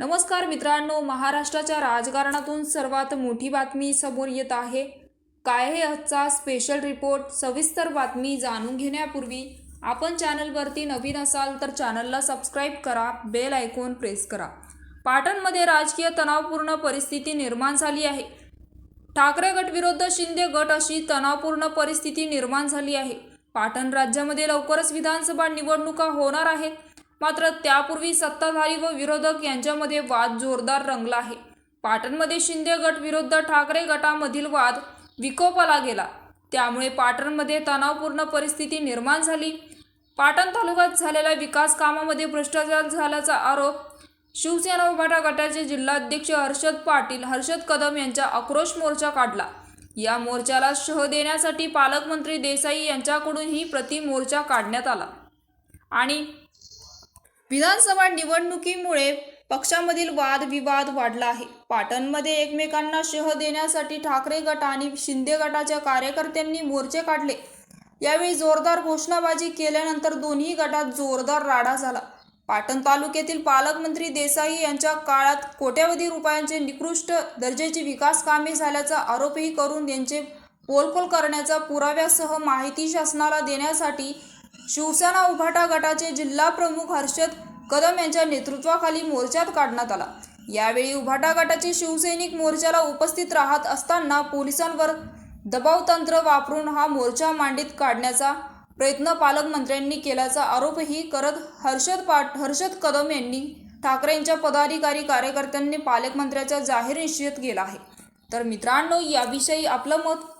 नमस्कार मित्रांनो महाराष्ट्राच्या राजकारणातून सर्वात मोठी बातमी समोर येत आहे. काय हे आजचा स्पेशल रिपोर्ट सविस्तर बातमी जाणून घेण्यापूर्वी आपण चॅनलवरती नवीन असाल तर चॅनलला सबस्क्राईब करा बेल आयकॉन प्रेस करा. पाटणमध्ये राजकीय तणावपूर्ण परिस्थिती निर्माण झाली आहे. ठाकरे गट विरुद्ध शिंदे गट अशी तणावपूर्ण परिस्थिती निर्माण झाली आहे. पाटण राज्यामध्ये लवकरच विधानसभा निवडणुका होणार आहेत. मात्र त्यापूर्वी सत्ताधारी व विरोधक यांच्यामध्ये वाद जोरदार रंगला आहे. पाटणमध्ये शिंदे गट विरुद्ध ठाकरे गटामधील वाद विकोपाला गेला. त्यामुळे पाटणमध्ये तणावपूर्ण परिस्थिती निर्माण झाली. पाटण तालुक्यात झालेल्या विकास कामामध्ये भ्रष्टाचार झाल्याचा आरोप शिवसेना उभाटा गटाचे जिल्हाध्यक्ष हर्षद पाटील हर्षद कदम यांचा आक्रोश मोर्चा काढला. या मोर्चाला शह देण्यासाठी पालकमंत्री देसाई यांच्याकडूनही प्रति मोर्चा काढण्यात आला. आणि विधानसभा निवडणुकीमुळे पक्षामधील वादविवाद वाढला आहे. पाटणमध्ये एकमेकांना शह देण्यासाठी ठाकरे गट आणि शिंदे गटाच्या कार्यकर्त्यांनी मोर्चे काढले. यावेळी जोरदार घोषणाबाजी केल्यानंतर दोन्ही गटात जोरदार राडा झाला. पाटण तालुक्यातील पालकमंत्री देसाई यांच्या काळात कोट्यावधी रुपयांचे निकृष्ट दर्जाची विकास कामे झाल्याचा आरोपही करून त्यांचे पोलपोल करण्याचा पुराव्यासह माहिती शासनाला देण्यासाठी शिवसेना उभाटा गटाचे जिल्हा प्रमुख हर्षद कदम यांच्या नेतृत्वाखाली मोर्चात काढण्यात आला. यावेळी उभाटा गटाचे शिवसैनिक मोर्चाला उपस्थित राहत असताना पोलिसांवर दबाव तंत्र वापरून हा मोर्चा मांडीत काढण्याचा प्रयत्न पालकमंत्र्यांनी केल्याचा आरोपही करत हर्षद पाट हर्षद कदम यांनी ठाकरेंच्या पदाधिकारी कार्यकर्त्यांनी पालकमंत्र्याचा जाहीर निषेध केला आहे. तर मित्रांनो याविषयी आपलं मत